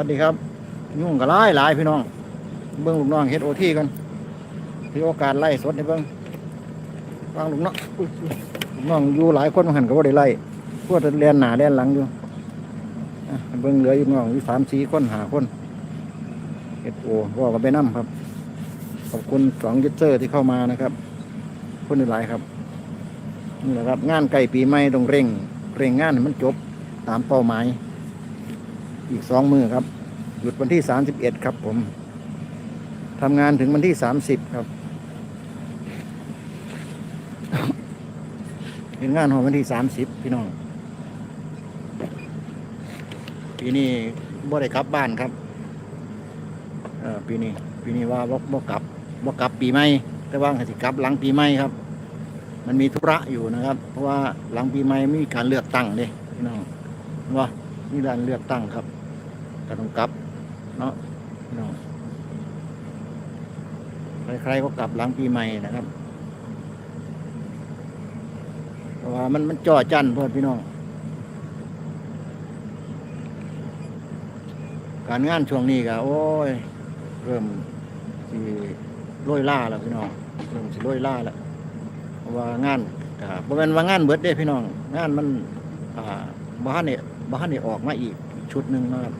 วัสดีครับ ยุ่งกับหลายหลายพี่น้อง เบิ้งลูกน้องเฮ็ดโอทีกันที่โอกาสไล่สดในเบิ้งฟังลูกน้องลูกน้องอยู่หลายคนมาหันก็บ่ได้ไล่พวกเรียนหนาเรียนหลังอยู่เบิ้งเหลืออยู่น้องอยู่สามสี่คนหาคนเฮ็ดโอว่ากันไปนํครับ ขอบคุณสองยูเซอร์ที่เข้ามานะครับคนหลายครับนี่แหละครับงานใกล้ปีใหม่ต้องเร่ง เร่งงานให้มันจบตามเป้าหมาย อีกสองมือครับ หยุดวันที่สามสิบเอ็ดครับผมทำงานถึงวันที่สามสิบครับเป็นงานของวันที่สามสิบพี่น้องปีนี้บ่ได้กลับบ้านครับเอ่อปีนี้ปีนี้ว่าบ่บ่กลับบ่กลับปีใหม่แต่ว่าสิกลับหลังปีใหม่ครับ มันมีธุระอยู่นะครับ เพราะว่าหลังปีใหม่มีการเลือกตั้งเด้พี่น้องว่ามีการเลือกตั้งครับ ต้องกลับเนาะพี่น้องใครๆก็กลับหลังปีใหม่นะครับเพราะว่ามันมันจ่อจันเพื่อนพี่น้องการงานช่วงนี้ก็โอ้ย เริ่มสิโรยล่าแล้วพี่น้องเริ่มสิโรยล่าแล้วเพราะว่างานก็บ่แม่นว่างานเบิดเด้พี่น้อง งานมันอ่าบ้านเนี่ยบ้านเนี่ยออกมาอีกชุดหนึ่งนะครับ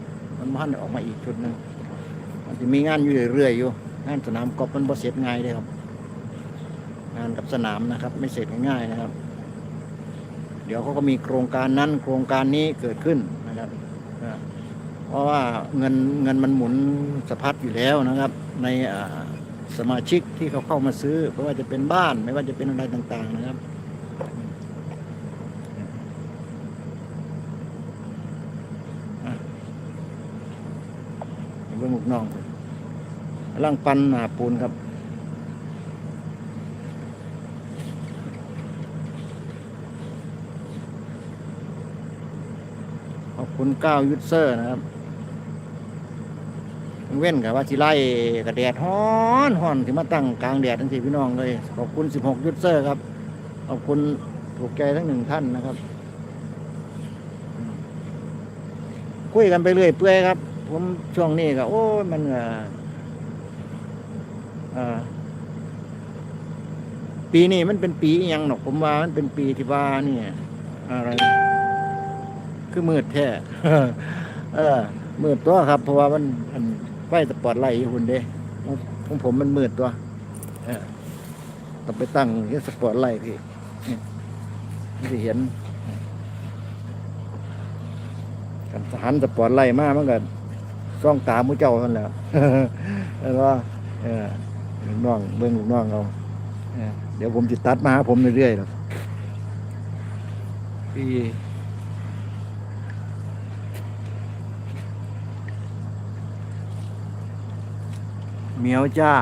มันบ้านออกมาอีกชุดหนึ่งมันจะมีงานอยู่เรื่อยๆอยู่งานสนามกอล์ฟมันบ่เสร็จง่ายเลยครับ งานกับสนามนะครับ ไม่เสร็จง่ายๆนะครับ เดี๋ยวเขาก็มีโครงการนั้นโครงการนี้เกิดขึ้นนะครับเพราะว่าเงินเงินมันหมุนสะพัดอยู่แล้วนะครับ ในสมาชิกที่เขาเข้ามาซื้อไม่ว่าจะเป็นบ้าน ไม่ว่าจะเป็นอะไรต่าง ๆ นะครับอะ เรื่องหมุกน้องร่างปันหนาปูนครับขอบคุณก้าวยูเซอร์นะครับเว้นกับว่าสิไล่กับแดดฮ้อนฮ้อนที่มาตั้งกลางแดดทั้งสี่พี่น้องเลย ขอบคุณ 16ยูเซอร์ครับ ขอบคุณถูกใจทั้งหนึ่งท่านนะครับ คุยกันไปเรื่อยเปื่อยครับ ผมช่วงนี้ก็ โอ้ยมันอ่อเอ่อปีนี้มันเป็นปียังหนอกผมว่ามันเป็นปีที่ว่านี่อะไร คือมืดแท้เออมืดตัวครับ เพราะว่ามันมันไฟสปอตไลท์หุ่นเด้ของผมมันมืดตัวเออต้องไปตั้งที่สปอตไลท์พี่นี่เห็นกันสหันสปอตไลท์มากมันก็ ซ่องตาหมูเจ้าท่านแหล้วแล้วก็เออลูกน้องเบิ้งลูกน้องเอาเออเดี๋ยวผมจะตัดมาหาผมเรื่อยๆหรอกพี่เหมียวจ้า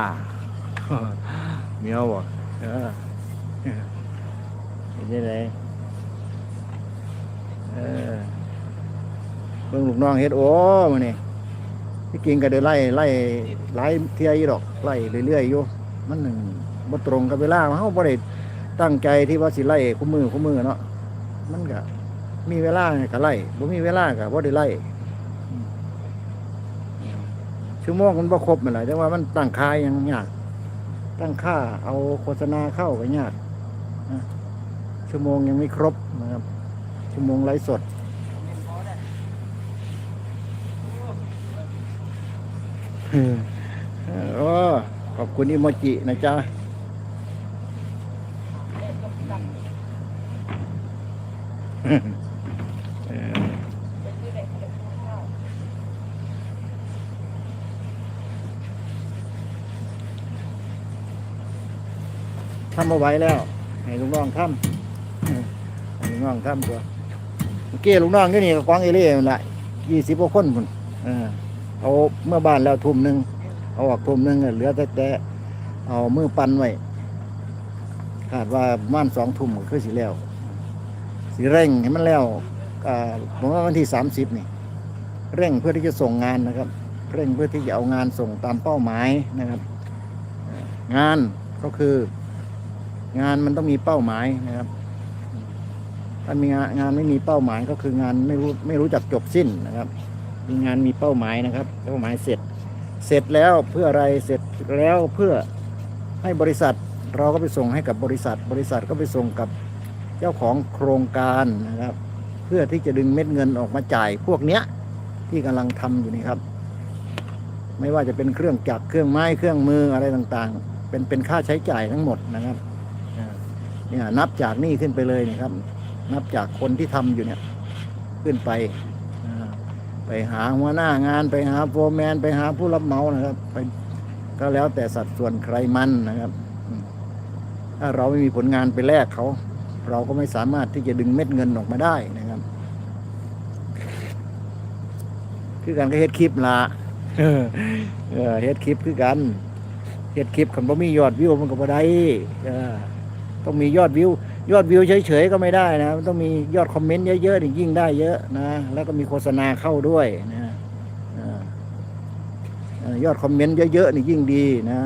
เหมียวบอกเออเป็นยังไงเออเบิ่งลูกน้องเฮ็ดโอ้มานี่ ที่กินก็เดินไล่ไล่ไล่เที่ยอยู่ดอกไล่เรื่อยๆอยู่มันหนึ่งบ่ตรงกับเวลาเฮาบ่ได้ตั้งใจที่ว่าสิไล่คู่มือคู่มือเนาะมันก็มีเวลาก็ไล่บ่มีเวลาก็บ่ได้ไล่ชั่วโมงมันบ่ครบมันหลายแต่ว่ามันตั้งค่ายังยากตั้งค่าเอาโฆษณาเข้าก็ยากชั่วโมงยังไม่ครบนะครับชั่วโมงไลฟ์สดเออโอ้ขอบ คุณอิโมจินะจ๊ะทำเอาไว้แล้ว ให้ลูกน้องทำให้ลูกน้องทำตัวเมื่อกี้ลูกน้องก็นี่ก็กวางเอเล่นั่นแหละยี่สิบกว่าคนพุ่นเออเอาเมื่อบ้านแล้วทุ่มหนึ่ง เอาออกทุ่มหนึ่งเหลือแต่แต่เอามือปั้นไว้คาดว่าม่านสองทุ่มก็คือสิแล้วสิเร่งให้มันแล้วผมว่าวันที่สามสิบนี่ เร่งเพื่อที่จะส่งงานนะครับ เร่งเพื่อที่จะเอางานส่งตามเป้าหมายนะครับ งานก็คือ งานมันต้องมีเป้าหมายนะครับถ้ามีงานงานไม่มีเป้าหมายก็คืองานไม่รู้ไม่รู้จักจบสิ้นนะครับ มีงานมีเป้าหมายนะครับ เป้าหมายเสร็จ เสร็จแล้วเพื่ออะไรเสร็จแล้วเพื่อให้บริษัทเราก็ไปส่งให้กับบริษัท บริษัทก็ไปส่งกับเจ้าของโครงการนะครับ เพื่อที่จะดึงเม็ดเงินออกมาจ่ายพวกเนี้ยที่กำลังทำอยู่นี่ครับ ไม่ว่าจะเป็นเครื่องจักรเครื่องไม้เครื่องมืออะไรต่างๆ เป็นเป็นค่าใช้จ่ายทั้งหมดนะครับเนี่ยนับจากนี่ขึ้นไปเลยนี่ครับ นับจากคนที่ทำอยู่เนี่ยขึ้นไป ไปหาหัวหน้างาน ไปหาโฟร์แมน ไปหาผู้รับเหมานะครับ ไปก็แล้วแต่สัดส่วนใครมันนะครับอืมถ้าเราไม่มีผลงานไปแลกเขา เราก็ไม่สามารถที่จะดึงเม็ดเงินออกมาได้นะครับ คือการก็เฮ็ดคลิปละเออเออเฮ็ดคลิปคือกันเฮ็ดคลิปคันบ่มียอดวิวมันก็บ่ได้เออต้องมียอดวิว ยอดวิวเฉยๆก็ไม่ได้นะมันต้องมียอดคอมเมนต์เยอะๆนี่ยิ่งได้เยอะนะแล้วก็มีโฆษณาเข้าด้วยนะยอดคอมเมนต์เยอะๆนี่ยิ่งดีนะ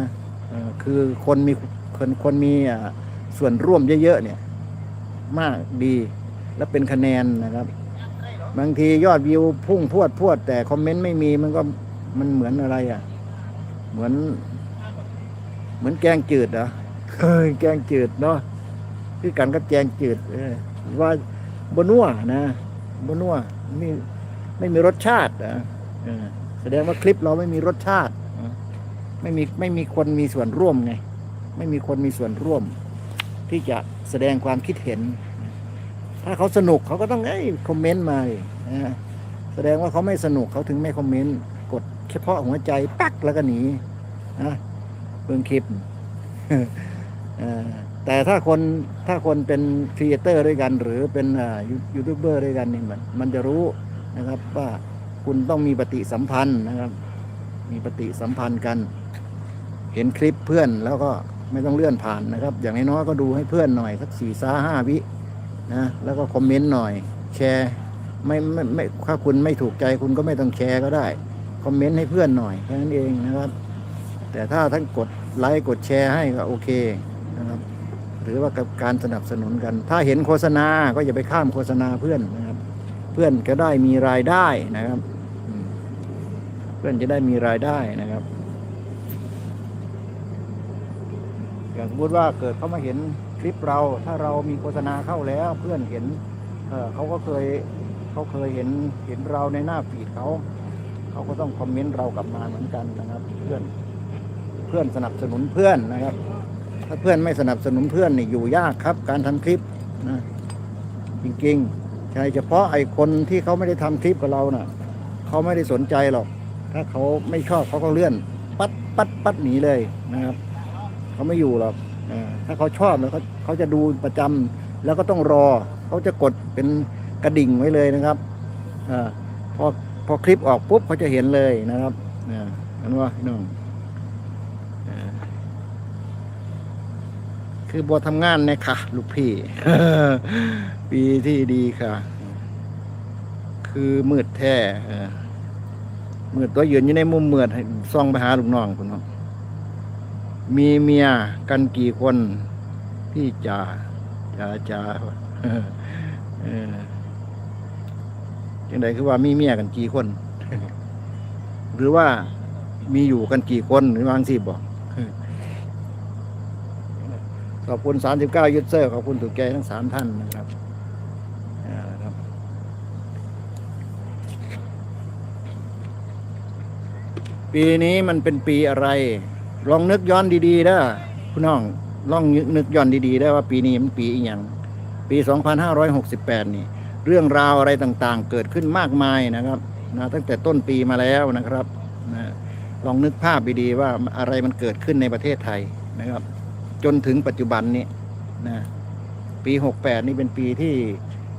คือคนมีคนคนมีส่วนร่วมเยอะๆเนี่ย มากดีและเป็นคะแนนนะครับ บางทียอดวิวพุ่งพวดพวด แต่คอมเมนต์ไม่มีมันก็มันเหมือนอะไรอะ เหมือน เหมือนแกงจืดเหรอเฮ้ยแกงจืดเนาะ คือกันกับแกงจืดว่าบนัวนะบนัวไม่ไม่มีรสชาติอะแสดงว่าคลิปเราไม่มีรสชาติไม่มีไม่มีคนมีส่วนร่วมไง ไม่มีคนมีส่วนร่วม ที่จะแสดงความคิดเห็น ถ้าเขาสนุกเขาก็ต้องเอ้คอมเมนต์มาแสดงว่าเขาไม่สนุกเขาถึงไม่คอมเมนต์กดเฉพาะหัวใจปักแล้วก็หนีนะเบิ่งคลิปเออ แต่ถ้าคนถ้าคนเป็นครีเอเตอร์ด้วยกัน หรือเป็นยูทูบเบอร์ด้วยกันนี่มันมันจะรู้นะครับว่าคุณต้องมีปฏิสัมพันธ์นะครับ มีปฏิสัมพันธ์กัน เห็นคลิปเพื่อนแล้วก็ไม่ต้องเลื่อนผ่านนะครับ อย่างน้อยๆก็ดูให้เพื่อนหน่อยสักสี่ซาห้าวินะแล้วก็คอมเมนต์หน่อย แชร์ไม่ไม่ไม่ถ้าคุณไม่ถูกใจคุณก็ไม่ต้องแชร์ก็ได้ คอมเมนต์ให้เพื่อนหน่อยแค่นั้นเองนะครับ แต่ถ้าท่านกดไลค์กดแชร์ให้ก็โอเคนะครับ รือว่ากับการสนับสนุนกัน ถ้าเห็นโฆษณาก็อย่าไปข้ามโฆษณาเพื่อนนะครับ เพื่อนก็ได้มีรายได้นะครับ เพื่อนจะได้มีรายได้นะครับอย่างสมมติว่าเกิดเขามาเห็นคลิปเรา ถ้าเรามีโฆษณาเข้าแล้ว เพื่อนเห็นเเขาก็เคยเขาเคยเห็นเห็นเราในหน้าฟีดเขาเขาก็ต้องคอมเมนต์เรากลับมาเหมือนกันนะครับ เพื่อนเพื่อนสนับสนุนเพื่อนนะครับ ถ้าเพื่อนไม่สนับสนุนเพื่อนนี่อยู่ยากครับ การทำคลิปนะจริงๆใช่เฉพาะไอ้คนที่เขาไม่ได้ทำคลิปกับเราน่ะเขาไม่ได้สนใจหรอก ถ้าเขาไม่ชอบเขาก็เลื่อน ปัดปัดปัดหนีเลยนะครับเขาไม่อยู่หรอกถ้าเขาชอบแล้วเขาเขาจะดูประจำแล้วก็ต้องรอเขาจะกดเป็นกระดิ่งไว้เลยนะครับอาพอพอคลิปออกปุ๊บเขาจะเห็นเลยนะครับอ่นว่าน้องอ่า คือบัวทำงานเนี่ยค่ะ ลูกพี่ปีที่ดีค่ะ คือมืดแท้มืดตัวยืนอยู่ในมุมมืดให้ส่องไปหาลูกน้องคุณเนาะมีเมียกันกี่คน พี่จ่าจ่าจ่ายังไงคือว่ามีเมียกันกี่คน หรือว่ามีอยู่กันกี่คนหรือวางสิบอก ขอบคุณสามสิบเก้ายูเซอร์ ขอบคุณถูกใจทั้งสามท่านนะครับอ่าครับ ปีนี้มันเป็นปีอะไร ลองนึกย้อนดีๆนะคุณน้อง ลองนึกย้อนดีๆได้ว่าปีนี้มันปีอีหยังปี 2568 นี่ เรื่องราวอะไรต่างๆ เกิดขึ้นมากมายนะครับนะตั้งแต่ต้นปีมาแล้วนะครับนะลองนึกภาพดีๆว่าอะไรมันเกิดขึ้นในประเทศไทยนะครับ จนถึงปัจจุบันนี้นะปี68นี่เป็นปีที่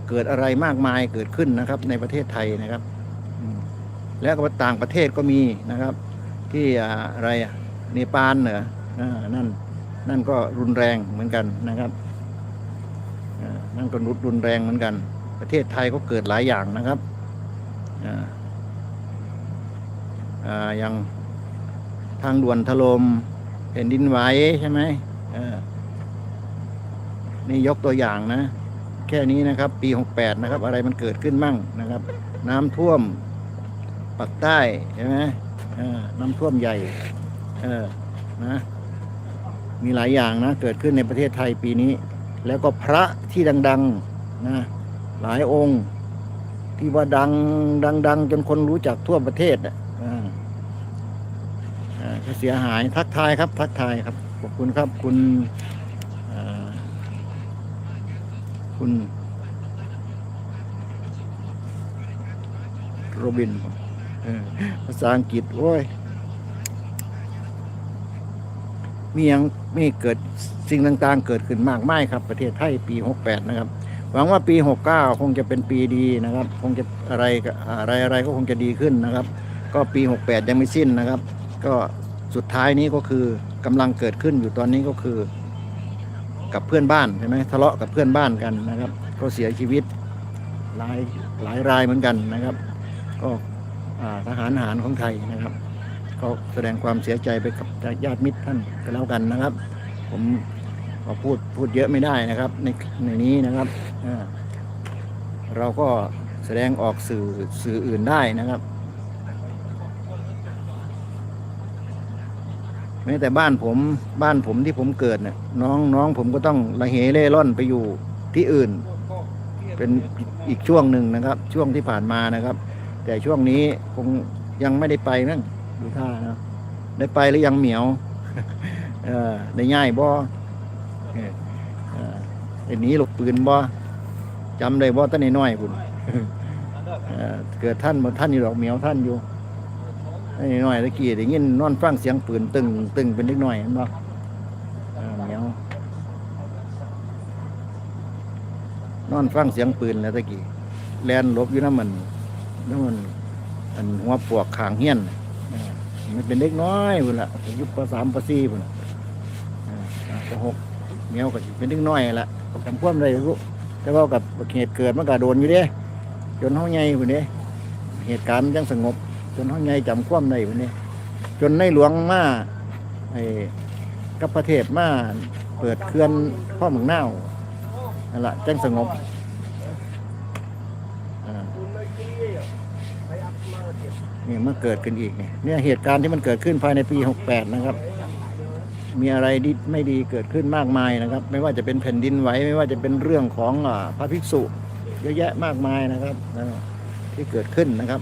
เกิดอะไรมากมายเกิดขึ้นนะครับ ในประเทศไทยนะครับ แล้วก็ต่างประเทศก็มีนะครับ ที่อะไรอะเนปาลเหรออ่านั่นนั่นก็รุนแรงเหมือนกันนะครับนั่นก็รุนรุนแรงเหมือนกัน ประเทศไทยก็เกิดหลายอย่างนะครับอ่าอ่าอย่างทางด่วนถลม่มแผ่นดินไหวใช่ไหม นี่ยกตัวอย่างนะ แค่นี้นะครับ ปี 68 นะครับ อะไรมันเกิดขึ้นมั่งนะครับ น้ำท่วมปักใต้ใช่ไหมน้ำท่วมใหญ่เออนะมีหลายอย่างนะ เกิดขึ้นในประเทศไทยปีนี้ แล้วก็พระที่ดังๆนะหลายองค์ ที่ว่าดังดังดังจนคนรู้จักทั่วประเทศอะอ่าเสียหายทักทายครับ ทักทายครับ ขอบคุณครับคุณคุณโรบินภาษาอังกฤษโอ้ยมียังมีเกิดสิ่งต่างๆ เกิดขึ้นมากมายครับ ประเทศไทยปี 68 นะครับ หวังว่าปี 69 คงจะเป็นปีดีนะครับ คงจะอะไรอะไรอะไรก็คงจะดีขึ้นนะครับ ก็ปี 68 ยังไม่สิ้นนะครับ ก็ สุดท้ายนี้ก็คือกำลังเกิดขึ้นอยู่ตอนนี้ก็คือ กับเพื่อนบ้านใช่ไหมทะเลาะกับเพื่อนบ้านกันนะครับ ก็เสียชีวิตหลายหลายรายเหมือนกันนะครับ ก็ทหารหารของไทยนะครับ ก็แสดงความเสียใจไปกับญาติมิตรท่านก็แล้วกันนะครับ ผมก็พูดพูดเยอะไม่ได้นะครับ ในในนี้นะครับเราก็แสดงออกสื่อสื่ออื่นได้นะครับแม้แต่บ้านผมบ้านผมที่ผมเกิดเนี่ยน้องน้องผมก็ต้องระเหเร่ร่อนไปอยู่ที่อื่น เป็นอีกช่วงหนึ่งนะครับ ช่วงที่ผ่านมานะครับ แต่ช่วงนี้คงยังไม่ได้ไปนั่นดูท่านะได้ไปหรือยังเหมียวเออได้ง่ายบ่เออเออได้หนี้หลบปืนบ่จำได้บ่ตั้งน้อยๆคุณเออเกิดท่านบ่ท่านอยู่หรอกเหมียวท่านอยู่ ตั้น้อยตะกี้ได้ยินนอนฟังเสียงปืนตึงตึงเป็นเล็กน้อยเห็นบ่เออเหมียวนอนฟังเสียงปืนแล้วตะกี้แลนลบอยู่น้ำมันน้ำมันอันหัวปวกขางเฮียนมันเป็นเด็กน้อยพุ่นละอายุปสามปสี่พุ่นเออปหกเมียวก็เป็นเด็กน้อยละจำควมได้รู้แต่ว่ากับเหตุเกิดมันก็โดนอยู่เด้จนห้องใหญ่พุ่นเด้เหตุการณ์มันยังสงบ จนห้องใหญ่จำความได้พุ่นเด้จนในหลวงมาไอ้กับประเทศมาเปิดเคลื่อนพ่อเมืองน่าวนั่นแหละจังสงบนี่มันเกิดขึ้นอีกเนี่ยเนี่ยเหตุการณ์ที่มันเกิดขึ้นภายในปี 68 นะครับ มีอะไรดีไม่ดีเกิดขึ้นมากมายนะครับ ไม่ว่าจะเป็นแผ่นดินไหวไม่ว่าจะเป็นเรื่องของอพระภิกษุ เยอะแยะมากมายนะครับที่เกิดขึ้นนะครับ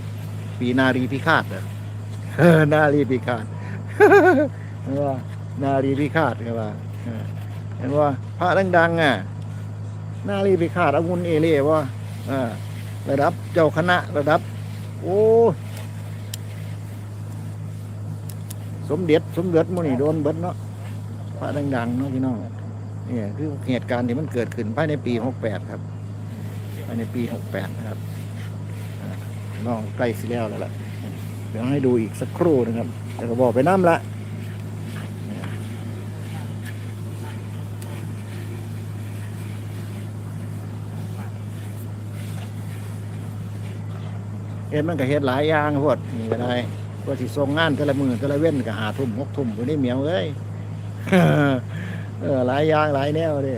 ปีนารีพิฆาตเหรอเอนารีพิฆาตเห็นว่านารีพิฆาตเห็นว่าเออเห็นว่าพระดังๆอะนารีพิฆาตอาวุธเอเล่ว่าระดับเจ้าคณะระดับ โอ้สมเด็จสมเด็จมูนี่โดนเบิดเนาะพระดังๆเนาะพี่น้องเนี่ยคือเหตุการณ์ที่มันเกิดขึ้นภายในปี68ครับภายในปี68นะครับ น้องใกล้สิแล้วแล้วล่ะเดี๋ยวให้ดูอีกสักครู่นะครับแต่ก็บอกไปน้ำละเอ็ดมันก็เฮ็ดหลายอย่างพวดนี่ก็ได้ก็สิส่งงานแต่ละมือแต่ละเว้นก็หาทุ่มหกทุ่มคนนี้เหมียวเอ้ยเออหลายอย่างหลายแนวเลย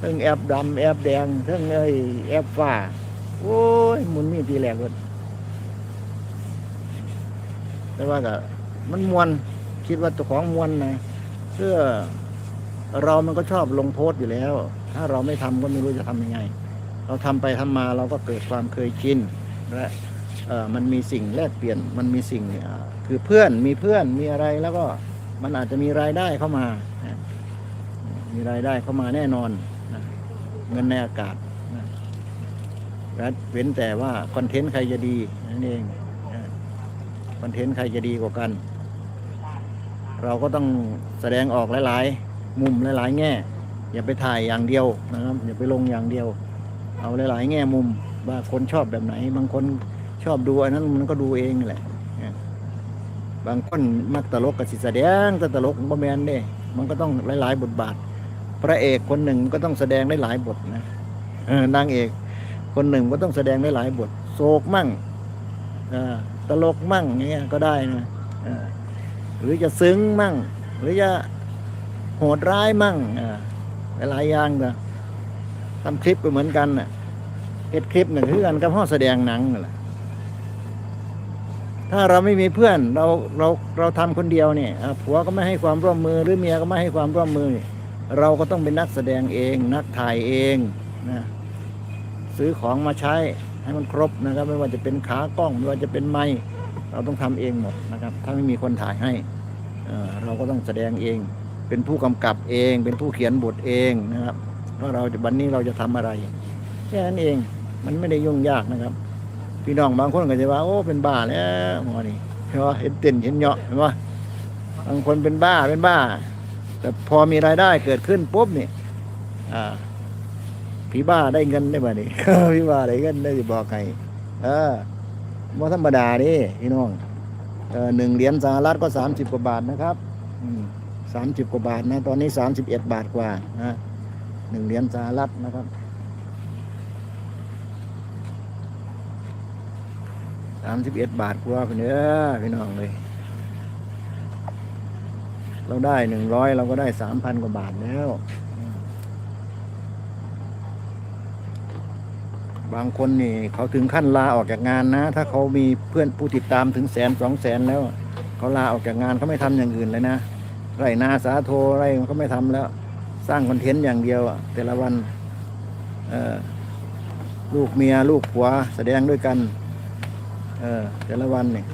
ทั้งแอบดำแอบแดงทั้งเอ้แอบฟ้า โอ้ยมุนมีทีแรกเลยแต่ว่าก็มันมวนคิดว่าตัวของมวนนะเพื่อเรามันก็ชอบลงโพสต์อยู่แล้ว ถ้าเราไม่ทำก็ไม่รู้จะทำยังไง เราทำไปทำมาเราก็เกิดความเคยชินและเอ่อมันมีสิ่งแลกเปลี่ยนมันมีสิ่งคือเพื่อนมีเพื่อนมีอะไรแล้วก็มันอาจจะมีรายได้เข้ามานะมีรายได้เข้ามาแน่นอนนะเงินในอากาศ และเว้นแต่ว่าคอนเทนต์ใครจะดีนั่นเองคอนเทนต์ใครจะดีกว่ากัน เราก็ต้องแสดงออกหลาย ๆ มุมหลาย ๆ แง่ อย่าไปถ่ายอย่างเดียวนะครับ อย่าไปลงอย่างเดียว เอาหลาย ๆ แง่มุมว่าคนชอบแบบไหน บางคนชอบดูอันนั้นมันก็ดูเองแหละบางคนมักตลกกับสิแสดงแต่ตลกบ่แมนเด้ มันก็ต้องหลาย ๆ บทบาท พระเอกคนหนึ่งก็ต้องแสดงได้หลายบทนะนางเอก คนหนึ่งก็ต้องแสดงได้หลายบท โศกมั่งตลกมั่งเงี้ยก็ได้นะหรือจะซึ้งมั่ง หรือจะโหดร้ายมั่งหลายอย่างนะทำคลิปก็เหมือนกันน่ะเฮ็ดคลิปหนึ่งคือกันกับห้อแสดงหนังนั่นแหละถ้าเราไม่มีเพื่อนเราเราเราทำคนเดียวเนี่ยผัวก็ไม่ให้ความร่วมมือหรือเมียก็ไม่ให้ความร่วมมือ เราก็ต้องเป็นนักแสดงเอง นักถ่ายเองนะ ซื้อของมาใช้ให้มันครบนะครับ ไม่ว่าจะเป็นขากล้องไม่ว่าจะเป็นไม้เราต้องทำเองหมดนะครับ ถ้าไม่มีคนถ่ายให้เอ่อเราก็ต้องแสดงเอง เป็นผู้กำกับเอง เป็นผู้เขียนบทเองนะครับว่าเราจะวันนี้เราจะทำอะไรแค่นั้นเองมันไม่ได้ยุ่งยากนะครับ พี่น้องบางคนก็จะว่า โอ้เป็นบ้าแล้วหมอนี่เห็นว่าเห็นเต้นเห็นเหยาะเห็นว่าบางคนเป็นบ้าเป็นบ้า แต่พอมีรายได้เกิดขึ้นปุ๊บนี่อ่า ผีบ้าได้เงินได้บ่นี่ผีบ้าได้เงินได้สิบอกใครเออบ่ธรรมดาดิพี่น้องเออหนึ่งเหรียญสหรัฐก็สามสิบกว่าบาทนะครับสามสิบกว่าบาทนะ ตอนนี้สามสิบเอ็ดบาทกว่านะหนึ่งเหรียญสหรัฐนะครับสามสิบเอ็ดบาทกว่าพี่เน้อพี่น้องเลย เราได้หนึ่งร้อยเราก็ได้สามพันกว่าบาทแล้ว บางคนนี่เขาถึงขั้นลาออกจากงานนะ ถ้าเขามีเพื่อนผู้ติดตามถึงแสนสองแสนแล้ว เขาลาออกจากงานเขาไม่ทำอย่างอื่นเลยนะไรนาสาโทไรเขาไม่ทำแล้ว สร้างคอนเทนต์อย่างเดียวอะแต่ละวันลูกเมียลูกผัวแสดงด้วยกัน เออแต่ละวันเนี่ย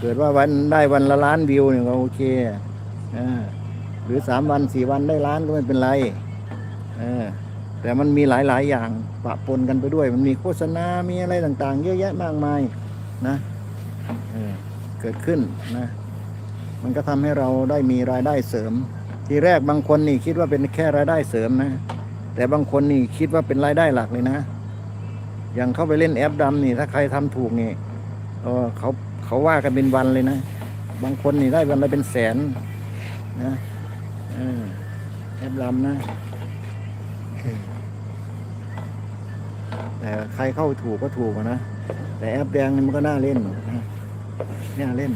เกิดว่าวันได้วันละล้านวิวเนี่ยก็โอเคออหรือสามวันสี่วันได้ล้านก็ไม่เป็นไร เออ แต่มันมีหลายๆ อย่างปะปนกันไปด้วย มันมีโฆษณา มีอะไรต่างๆ เยอะแยะมากมายนะเออเกิดขึ้นนะมันก็ทำให้เราได้มีรายได้เสริม ทีแรกบางคนนี่คิดว่าเป็นแค่รายได้เสริมนะ แต่บางคนนี่คิดว่าเป็นรายได้หลักเลยนะ อย่างเข้าไปเล่นแอปดำนี่ถ้าใครทำถูกนี่เออเขาเขาว่ากันเป็นวันเลยนะ บางคนนี่ได้วันละเป็นแสนนะเออแอปดำนะ แต่ใครเข้าถูกก็ถูกนะ แต่แอปแดงนี่มันก็น่าเล่นนะน่าเล่น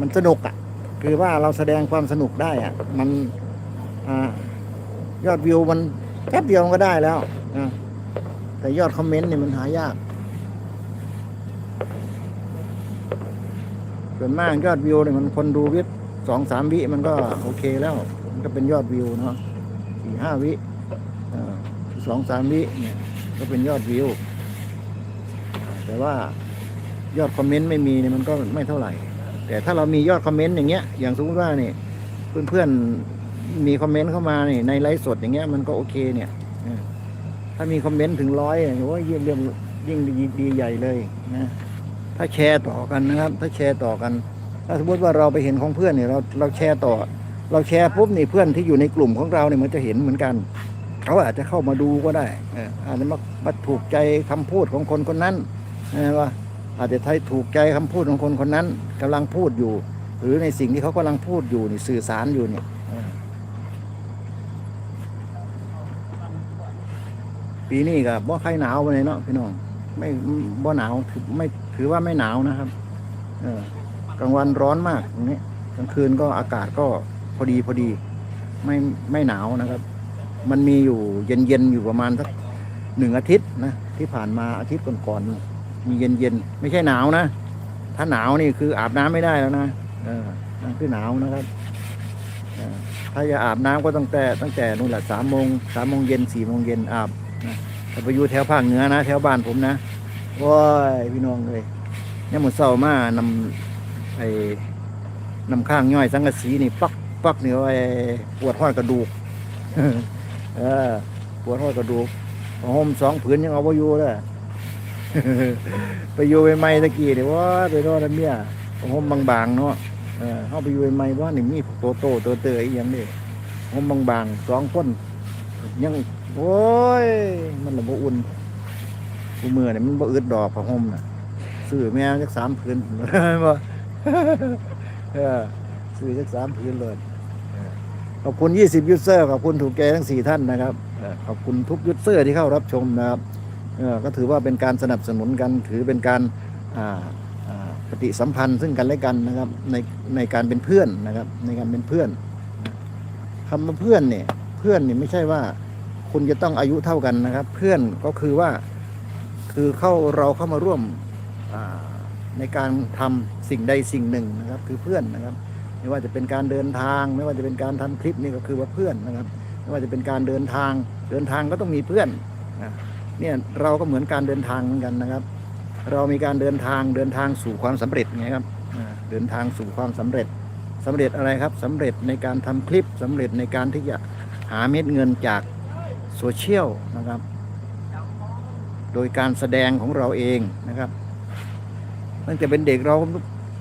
มันสนุกอะ่ะ คือว่าเราแสดงความสนุกได้อะ่ะ มันอยอดวิวมันแป๊บเดียวมันก็ได้แล้วนะแต่ยอดคอมเมนต์นี่มันหายาก ส่วนมากยอดวิวเนี่ยมันคนดูวิว สองสามวิมันก็โอเคแล้ว มันก็เป็นยอดวิวเนาะสี่ห้าวิสองสามวิเนี่ยก็เป็นยอดวิว แต่ว่ายอดคอมเมนต์ไม่มีเนี่ยมันก็ไม่เท่าไหร่ แต่ถ้าเรามียอดคอมเมนต์อย่างเงี้ยอย่างสมมติว่านี่เพื่อนๆมีคอมเมนต์เข้ามานี่ในไลฟ์สดอย่างเงี้ยมันก็โอเคเนี่ยถ้ามีคอมเมนต์ถึงร้อยโอ้ยยิ่งเรื่องยิ่งดีใหญ่เลยนะถ้าแชร์ต่อกันนะครับ ถ้าแชร์ต่อกัน ถ้าสมมติว่าเราไปเห็นของเพื่อนเนี่ยเราเราแชร์ต่อ เราแชร์ปุ๊บนี่เพื่อนที่อยู่ในกลุ่มของเราเนี่ยมันจะเห็นเหมือนกัน เขาอาจจะเข้ามาดูก็ได้อาจจะมามาถูกใจคำพูดของคนคนนั้นนะว่าอาจจะใช้ถูกใจคำพูดของคนคนนั้นกำลังพูดอยู่ หรือในสิ่งที่เขากำลังพูดอยู่นี่สื่อสารอยู่เนี่ยปีนี้ก็บ่ใครหนาวไปเลยเนาะพี่น้องไม่บ่หนาวถือไม่ถือว่าไม่หนาวนะครับ เออ กลางวันร้อนมากตรงนี้กลางคืนก็อากาศก็พอดีพอดี ไม่ไม่หนาวนะครับ มันมีอยู่เย็นเย็นอยู่ประมาณสักหนึ่งอาทิตย์นะที่ผ่านมาอาทิตย์ก่อนๆมีเย็นเย็นไม่ใช่หนาวนะ ถ้าหนาวนี่คืออาบน้ำไม่ได้แล้วนะเออนั่นคือหนาวนะครับถ้าจะอาบน้ำก็ตั้งแต่ตั้งแต่นู่นแหละสามโมงสามโมงเย็นสี่โมงเย็นอาบนะแต่ไปอยู่แถวภาคเหนือนะ แถวบ้านผมนะว้ายพี่น้องเลยเนี่ยหมดเศร้ามากนำ ไอ้นำข้างย่อยสังกะสีนี่ปักปักเนี่ยไอ้ปวดห้อยกระดูกเออปวดห้อยกระดูกห่มสองผืนยังเอาไปอยู่เลยไปอยู่ใหม่ตะกี้เนี่ยว่าไปรอดเมียผมบางๆเนาะเออเข้าไปอยู่ใหม่ว่านี่มีโตโตโตเตยอีหยังนี่ผมบางๆสองคนยังโอ้ยมันระบอุ่นกูมือเนี่ยมันบ่อึดดอกผ้าห่มน่ะซื้อแม่จักสามผืนบ่ ซื้อจักสามผืนเลยเออขอบคุณยี่สิบยูเซอร์ขอบคุณถูกใจทั้งสี่ท่านนะครับเออขอบคุณทุกยูเซอร์ที่เข้ารับชมนะครับเออก็ถือว่าเป็นการสนับสนุนกันถือเป็นการอ่าอ่าปฏิสัมพันธ์ซึ่งกันและกันนะครับในในการเป็นเพื่อนนะครับในการเป็นเพื่อนคำว่าเพื่อนเนี่ยเพื่อนเนี่ยไม่ใช่ว่าคุณจะต้องอายุเท่ากันนะครับ เพื่อนก็คือว่าคือเข้าเราเข้ามาร่วมอ่า ในการทำสิ่งใดสิ่งหนึ่งนะครับ คือเพื่อนนะครับ ไม่ว่าจะเป็นการเดินทาง ไม่ว่าจะเป็นการทำคลิปนี่ก็คือว่าเพื่อนนะครับ ไม่ว่าจะเป็นการเดินทาง เดินทางก็ต้องมีเพื่อนนะเนี่ยเราก็เหมือนการเดินทางเหมือนกันนะครับ เรามีการเดินทางเดินทางสู่ความสำเร็จไงครับเดินทางสู่ความสำเร็จสำเร็จอะไรครับสำเร็จในการทำคลิปสำเร็จในการที่จะหาเม็ดเงินจากโซเชียลนะครับ โดยการแสดงของเราเองนะครับ ตั้งแต่เป็นเด็กเรา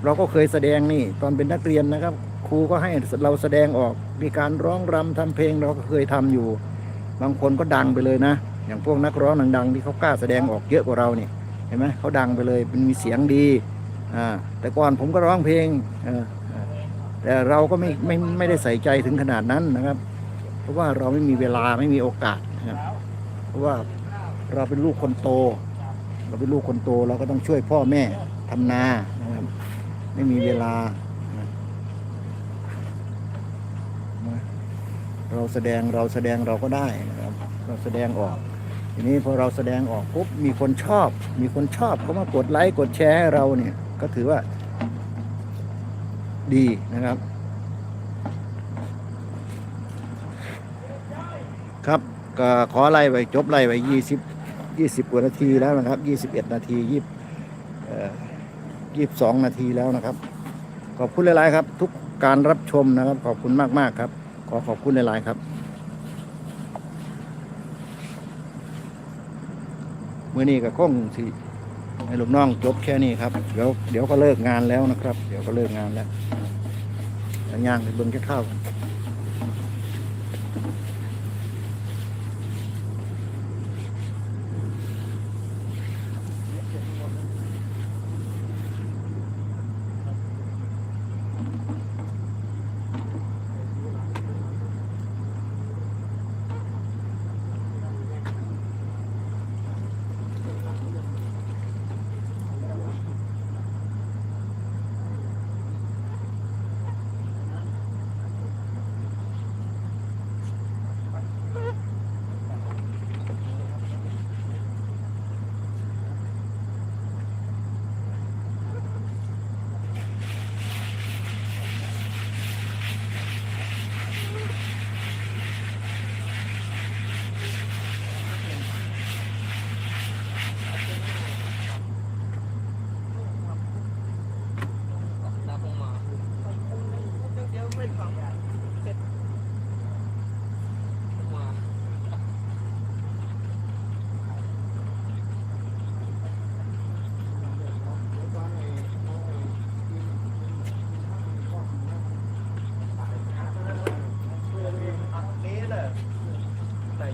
เราก็เคยแสดงนี่ ตอนเป็นนักเรียนนะครับ ครูก็ให้เราแสดงออกมีการร้องรำทำเพลงเราก็เคยทำอยู่ บางคนก็ดังไปเลยนะ อย่างพวกนักร้องดังๆที่เขากล้าแสดงออกเยอะกว่าเราเนี่ยเห็นไหมเขาดังไปเลยเป็นมีเสียงดีอ่าแต่ก่อนผมก็ร้องเพลงแต่เราก็ไม่ไม่ไม่ได้ใส่ใจถึงขนาดนั้นนะครับ เพราะว่าเราไม่มีเวลาไม่มีโอกาสนะครับเพราะว่าเราเป็นลูกคนโต เราเป็นลูกคนโตเราก็ต้องช่วยพ่อแม่ ทำนานะครับ ไม่มีเวลา เราแสดงเราแสดงเราก็ได้นะครับ เราแสดงออก ทีนี้พอเราแสดงออกปุ๊บมีคนชอบ มีคนชอบเขามากดไลค์กดแชร์ให้เราเนี่ย ก็ถือว่า ดีนะครับ ครับก็ขอไล่ไปจบไล่ไปยี่สิบยี่สิบกว่านาทีแล้วนะครับยี่สิบเอ็ดนาทียี่ยี่สิบ สองนาทีแล้วนะครับ ขอบคุณหลาย ๆ ครับ ทุกการรับชมนะครับ ขอบคุณมาก ๆ ครับ ขอขอบคุณหลาย ๆ ครับ เมื่อนี้ก็คงสิให้ลูกน้องจบแค่นี้ครับ เดี๋ยวเดี๋ยวก็เลิกงานแล้วนะครับ เดี๋ยวก็เลิกงานแล้วย่างไปเบิ้งแค่ข้าว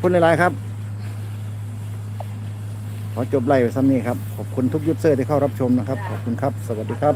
คุณหลาย ๆ ครับ ขอจบไล่ไว้ซ้ำนี้ครับ ขอบคุณทุกยูเซอร์ที่เข้ารับชมนะครับ ขอบคุณครับ สวัสดีครับ